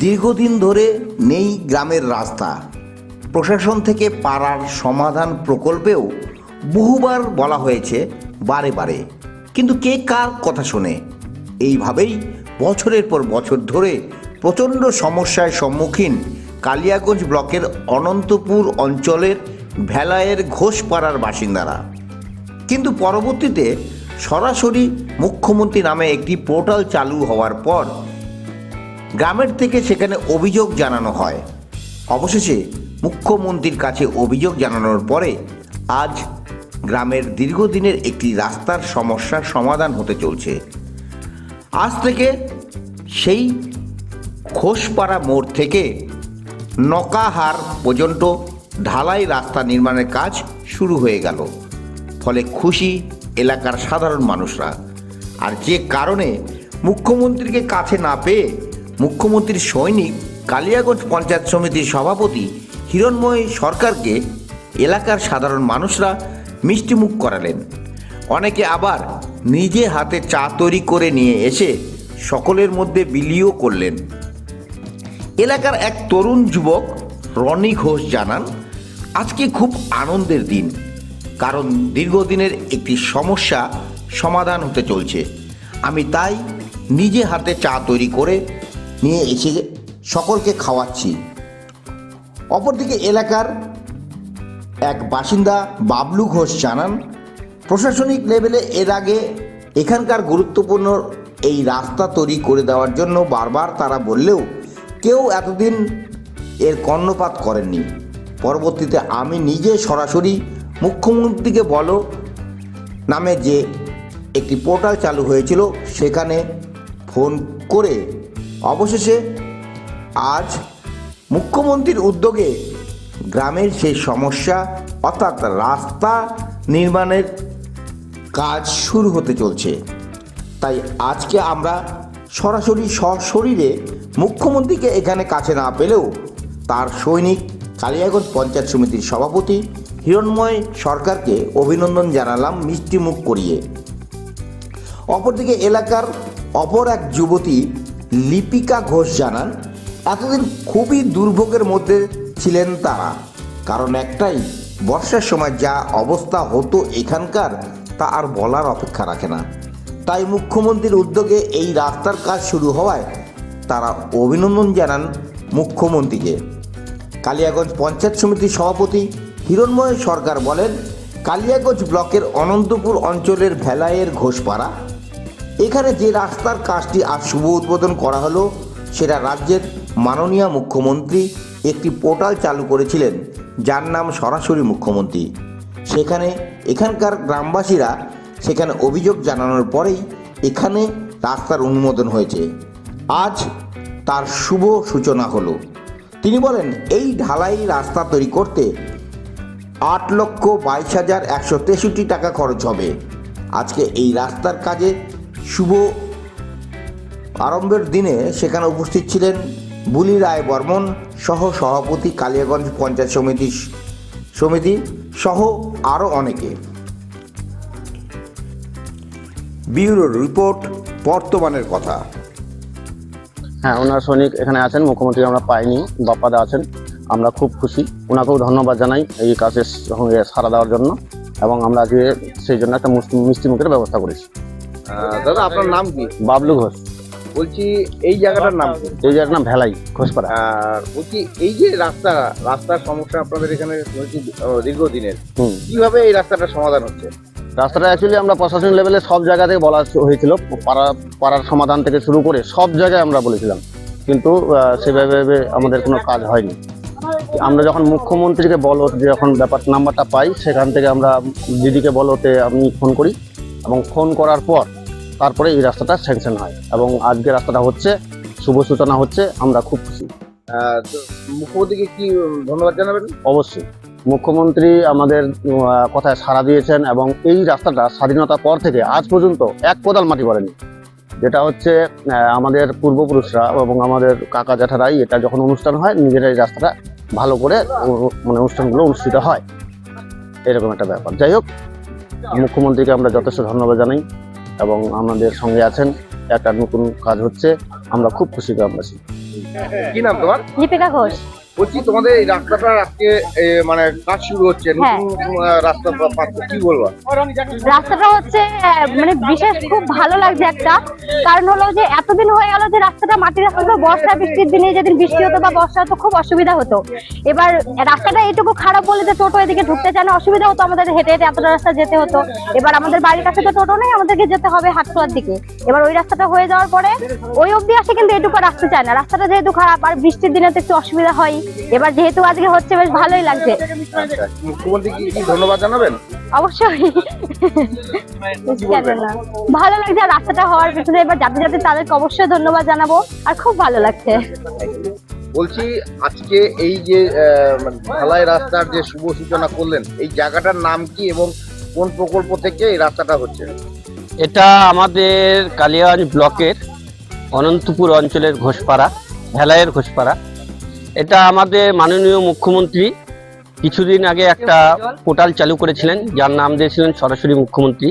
দীর্ঘদিন ধরে নেই গ্রামের রাস্তা। প্রশাসন থেকে পাড়ার সমাধান প্রকল্পেও বহুবার বলা হয়েছে, বারে বারে। কিন্তু কে কার কথা শোনে? এইভাবেই বছরের পর বছর ধরে প্রচণ্ড সমস্যার সম্মুখীন কালিয়াগঞ্জ ব্লকের অনন্তপুর অঞ্চলের ভেলায়ের ঘোষপাড়ার বাসিন্দারা। কিন্তু পরবর্তীতে সরাসরি মুখ্যমন্ত্রী নামে একটি পোর্টাল চালু হওয়ার পর গ্রামের থেকে সেখানে অভিযোগ জানানো হয়। অবশেষে মুখ্যমন্ত্রীর কাছে অভিযোগ জানানোর পরে আজ গ্রামের দীর্ঘদিনের একটি রাস্তার সমস্যার সমাধান হতে চলছে। আজ থেকে সেই ঘোষপাড়া মোড় থেকে নকাহার পর্যন্ত ঢালাই রাস্তা নির্মাণের কাজ শুরু হয়ে গেল। ফলে খুশি এলাকার সাধারণ মানুষরা। আর যে কারণে মুখ্যমন্ত্রীকে কাছে না পেয়ে মুখ্যমন্ত্রীর সৈনিক, কালিয়াগঞ্জ পঞ্চায়েত সমিতির সভাপতি, হিরণময় সরকারকে এলাকার সাধারণ মানুষরা মিষ্টিমুখ করালেন। অনেকে আবার নিজে হাতে চা তৈরি করে নিয়ে এসে সকলের মধ্যে বিলিও করলেন। এলাকার এক তরুণ যুবক রনি ঘোষ জানান, আজকে খুব আনন্দের দিন, কারণ দীর্ঘদিনের একটি সমস্যা সমাধান হতে চলছে। আমি তাই নিজে হাতে চা তৈরি করে নিয়ে এসে সকলকে খাওয়াচ্ছি। অপরদিকে এলাকার এক বাসিন্দা বাবলু ঘোষ জানান, প্রশাসনিক লেভেলে এর আগে এখানকার গুরুত্বপূর্ণ এই রাস্তা তৈরি করে দেওয়ার জন্য বারবার তারা বললেও কেউ এতদিন এর কর্ণপাত করেননি। পরবর্তীতে আমি নিজে সরাসরি মুখ্যমন্ত্রীকে বলো নামে যে একটি পোর্টাল চালু হয়েছিল, সেখানে ফোন করে অবশেষে আজ মুখ্যমন্ত্রীর উদ্যোগে গ্রামের সেই সমস্যা অর্থাৎ রাস্তা নির্মাণের কাজ শুরু হতে চলছে। তাই আজকে আমরা সরাসরি সশরীরে মুখ্যমন্ত্রীকে এখানে কাছে না পেলেও তার সৈনিক কালিয়াগঞ্জ পঞ্চায়েত সমিতির সভাপতি হিরণময় সরকারকে অভিনন্দন জানালাম মিষ্টি মুখ করিয়ে। অপরদিকে এলাকার অপর এক যুবতী লিপিকা ঘোষ জানান, এতদিন খুবই দুর্ভোগের মধ্যে ছিলেন তারা। কারণ একটাই, বর্ষার সময় যা অবস্থা হতো এখানকার, তা আর বলার অপেক্ষা রাখে না। তাই মুখ্যমন্ত্রীর উদ্যোগে এই রাস্তার কাজ শুরু হওয়ায় তারা অভিনন্দন জানান মুখ্যমন্ত্রীকে। কালিয়াগঞ্জ পঞ্চায়েত সমিতির সভাপতি হিরণময় সরকার বলেন, কালিয়াগঞ্জ ব্লকের অনন্তপুর অঞ্চলের ভেলায়ের ঘোষপাড়া এখানে যে রাস্তার কাজটি আজ শুভ উদ্বোধন করা হলো, সেটা রাজ্যের মাননীয় মুখ্যমন্ত্রী একটি পোর্টাল চালু করেছিলেন, যার নাম সরাসরি মুখ্যমন্ত্রী। সেখানে এখানকার গ্রামবাসীরা সেখানে অভিযোগ জানানোর পরেই এখানে রাস্তার অনুমোদন হয়েছে। আজ তার শুভ সূচনা হলো। তিনি বলেন, এই ঢালাই রাস্তা তৈরি করতে আট লক্ষ বাইশ হাজার একশো তেষট্টি টাকা খরচ হবে। আজকে এই রাস্তার কাজে শুভ আরম্ভের দিনে সেখানে উপস্থিত ছিলেন বুলি রায় বর্মন সহ সভাপতি কালিয়াগঞ্জ পঞ্চায়েত সমিতি সমিতি সহ আরও অনেকে। ব্যুরো রিপোর্ট, বর্তমানের কথা। হ্যাঁ ওনার সৈনিক এখানে আছেন, মুখ্যমন্ত্রী আমরা পাইনি, বাপ্পাদা আছেন, আমরা খুব খুশি। ওনাকেও ধন্যবাদ জানাই এই কাজের সঙ্গে সাড়া দেওয়ার জন্য এবং আমরা আজকে সেই জন্য একটা মিষ্টি মুখের ব্যবস্থা করেছি। দাদা আপনার নাম কি? বাবলু ঘোষ। বলছি এই জায়গাটার নাম কি? এই জায়গার নাম ভেলাই ঘোষপাড়া। আর বলছি এই যে রাস্তা রাস্তার সমস্যা আপনাদের এখানে শুনেছি দীর্ঘদিনের। কীভাবে এই রাস্তাটা সমাধান হচ্ছে? রাস্তাটা অ্যাকচুয়ালি আমরা প্রশাসনিক লেভেলে সব জায়গা থেকে বলা হয়েছিল পাড়া পাড়ার সমাধান থেকে শুরু করে সব জায়গায় আমরা বলেছিলাম। কিন্তু সেভাবে আমাদের কোনো কাজ হয়নি। আমরা যখন মুখ্যমন্ত্রীকে বলো যখন ব্যাপার নাম্বারটা পাই সেখান থেকে আমরা দিদিকে বলোতে আমি ফোন করি। এবং ফোন করার পর তারপরে এই রাস্তাটা স্যাংশন হয় এবং আজকে রাস্তাটা হচ্ছে শুভ সূচনা হচ্ছে আমরা খুব খুশি। মুখ্যমন্ত্রীকে কি ধন্যবাদ জানাবেন? অবশ্যই। মুখ্যমন্ত্রী আমাদের কথায় সাড়া দিয়েছেন এবং এই রাস্তাটা স্বাধীনতার পর থেকে আজ পর্যন্ত এক কোদাল মাটি পড়েনি। যেটা হচ্ছে আমাদের পূর্বপুরুষরা এবং আমাদের কাকা জ্যাঠারাই এটা যখন অনুষ্ঠান হয় নিজেরাই রাস্তাটা ভালো করে মানে অনুষ্ঠানগুলো অনুষ্ঠিত হয়। এরকম একটা ব্যাপার। যাই হোক মুখ্যমন্ত্রীকে আমরা যথেষ্ট ধন্যবাদ জানাই। এবং আমাদের সঙ্গে আছেন একটা নতুন কাজ হচ্ছে আমরা খুব খুশি গ্রামবাসী কি নাম তোমার? দীপিকা ঘোষ। বলছি তোমাদের এই রাস্তাটা আজকে মানে কাজ শুরু হচ্ছে? হ্যাঁ। নতুন রাস্তা কি বলব? রাস্তাটা হচ্ছে মানে বিশেষ খুব ভালো লাগছে একটা। কারণ হলো যে এতদিন হয়ে গেল যে রাস্তাটা মাটির রাস্তা বর্ষা বৃষ্টির দিনে যেদিন বৃষ্টি হতো বা বর্ষা হতো খুব অসুবিধা হতো। এবার রাস্তাটা এইটুকু খারাপ বলে যে টোটো এদিকে ঢুকতে চায় না অসুবিধা হতো আমাদের হেঁটে হেঁটে এতটা রাস্তা যেতে হতো। এবার আমাদের বাড়ির কাছে তো টোটো নেই আমাদেরকে যেতে হবে হাটখোলার দিকে। এবার ওই রাস্তাটা হয়ে যাওয়ার পরে ওই অবধি আসে কিন্তু এটুকু আর আসতে চায় না। রাস্তাটা যেহেতু খারাপ আর বৃষ্টির দিনে তো একটু অসুবিধা হয়। এবার যেহেতু আজকে হচ্ছে বেশ ভালোই লাগছে। আচ্ছা। মুখ্যমন্ত্রী কি কি ধন্যবাদ জানাবেন? অবশ্যই। ভালো লাগছে আর রাস্তাটা হওয়ার পিছনে এবার যাতে যাতে তাদেরকে অবশ্যই ধন্যবাদ জানাব আর খুব ভালো লাগছে। বলছি আজকে এই যে আহ, মানে ঢালাই রাস্তার যে শুভ সূচনা করলেন এই জায়গাটার নাম কি এবং কোন প্রকল্প থেকে এই রাস্তাটা হচ্ছে? এটা আমাদের কালিয়াগঞ্জ ব্লকের অনন্তপুর অঞ্চলের ঘোষপাড়া ভেলায়ের ঘোষপাড়া। এটা আমাদের মাননীয় মুখ্যমন্ত্রী কিছুদিন আগে একটা পোর্টাল চালু করেছিলেন, যার নাম দিয়েছিলেন সরাসরি মুখ্যমন্ত্রী।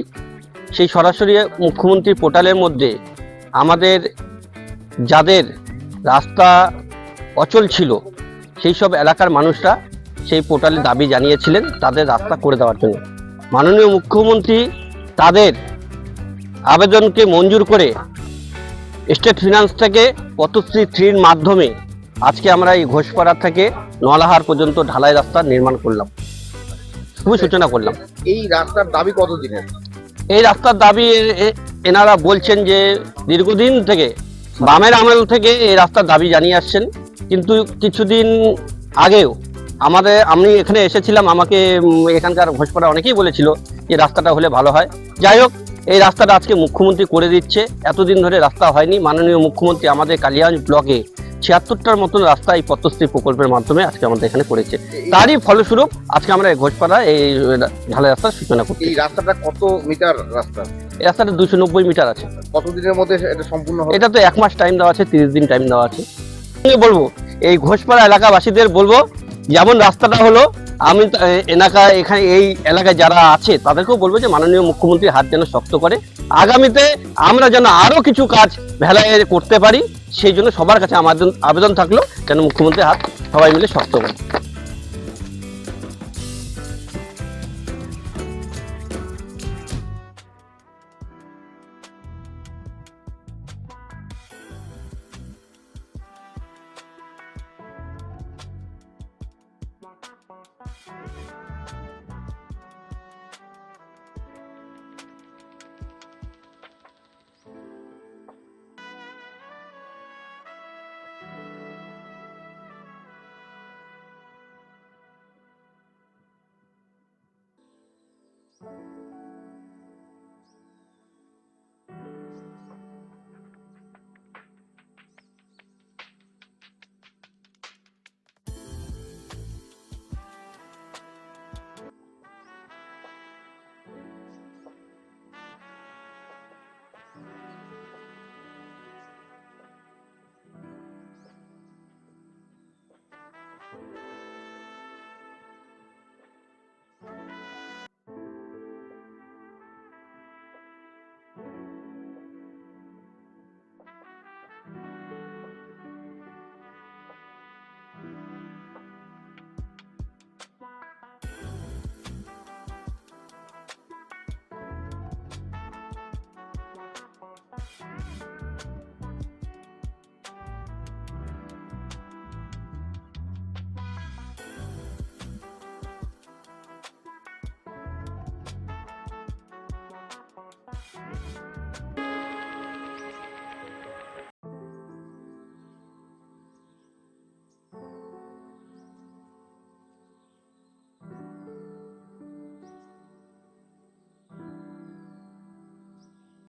সেই সরাসরি মুখ্যমন্ত্রী পোর্টালের মধ্যে আমাদের যাদের রাস্তা অচল ছিল, সেই সব এলাকার মানুষরা সেই পোর্টালে দাবি জানিয়েছিলেন তাদের রাস্তা করে দেওয়ার জন্য। মাননীয় মুখ্যমন্ত্রী তাদের আবেদনকে মঞ্জুর করে স্টেট ফিনান্স থেকে পথশ্রী থ্রির মাধ্যমে আজকে আমরা এই ঘোষপাড়া থেকে নলাহার পর্যন্ত ঢালাই রাস্তা নির্মাণ করলাম। শুভ সূচনা করলাম। এই রাস্তার দাবি কতদিনের? এই রাস্তার দাবি এনারা বলছেন যে দীর্ঘদিন থেকে বামের আমল থেকে এই রাস্তার দাবি জানিয়ে আসছেন। কিন্তু কিছুদিন আগেও আমাদের আমি এখানে এসেছিলাম আমাকে এখানকার ঘোষপাড়া অনেকেই বলেছিল যে রাস্তাটা হলে ভালো হয়। যাই হোক এই রাস্তাটা আজকে মুখ্যমন্ত্রী করে দিচ্ছে। এতদিন ধরে রাস্তা হয়নি। মাননীয় মুখ্যমন্ত্রী আমাদের কালিয়াগঞ্জ ব্লকে ছিয়াত্তরটার মতন রাস্তা এই পথশ্রী প্রকল্পের মাধ্যমে আজকে আমাদের এখানে করেছে। তারই ফলস্বরূপ আজকে আমরা ঘোষপাড়া এই ঢালাই রাস্তার সূচনা করছি। এই রাস্তাটা কত মিটার রাস্তা? এই রাস্তাটা দুশো নব্বই মিটার আছে। কতদিনের মধ্যে এটা সম্পূর্ণ এটা তো এক মাস টাইম দেওয়া আছে তিরিশ দিন টাইম দেওয়া আছে। আমি বলব এই ঘোষপাড়া এলাকাবাসীদের বলব যেমন রাস্তাটা হলো আমি এলাকা এখানে এই এলাকায় যারা আছে তাদেরকেও বলব যে মাননীয় মুখ্যমন্ত্রী হাত যেন শক্ত করে। আগামীতে আমরা যেন আরও কিছু কাজ ভেলায় করতে পারি, সেই জন্য সবার কাছে আমাদের আবেদন থাকল, কেন মুখ্যমন্ত্রীর হাত সবাই মিলে শক্ত করি Thank you.